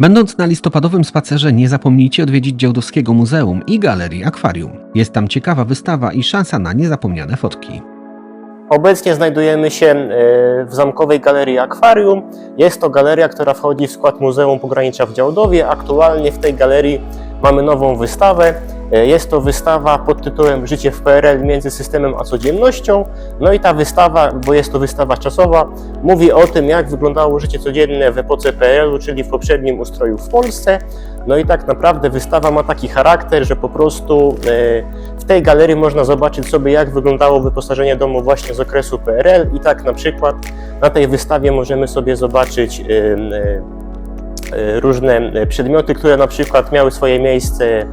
Będąc na listopadowym spacerze, nie zapomnijcie odwiedzić Działdowskiego Muzeum i Galerii Akwarium. Jest tam ciekawa wystawa i szansa na niezapomniane fotki. Obecnie znajdujemy się e, w Zamkowej Galerii Akwarium. Jest to galeria, która wchodzi w skład Muzeum Pogranicza w Działdowie. Aktualnie w tej galerii mamy nową wystawę. E, Jest to wystawa pod tytułem Życie w PRL między systemem a codziennością. No i ta wystawa, bo jest to wystawa czasowa, mówi o tym, jak wyglądało życie codzienne w epoce PRL-u, czyli w poprzednim ustroju w Polsce. No i tak naprawdę wystawa ma taki charakter, że po prostu e, w tej galerii można zobaczyć sobie, jak wyglądało wyposażenie domu właśnie z okresu PRL. I tak na przykład na tej wystawie możemy sobie zobaczyć e, różne przedmioty, które na przykład miały swoje miejsce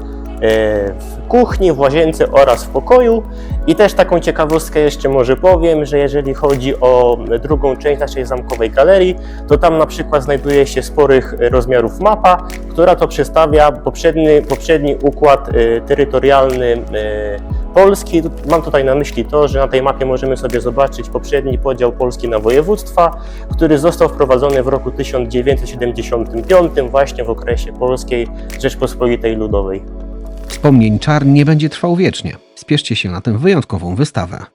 w kuchni, w łazience oraz w pokoju. I też taką ciekawostkę jeszcze może powiem, że jeżeli chodzi o drugą część naszej zamkowej galerii, to tam na przykład znajduje się sporych rozmiarów mapa, która to przedstawia poprzedni, poprzedni układ e, terytorialny e, Polski. Mam tutaj na myśli to, że na tej mapie możemy sobie zobaczyć poprzedni podział Polski na województwa, który został wprowadzony w roku 1975 właśnie w okresie Polskiej Rzeczpospolitej Ludowej. Wspomnień czar nie będzie trwał wiecznie. Spieszcie się na tę wyjątkową wystawę.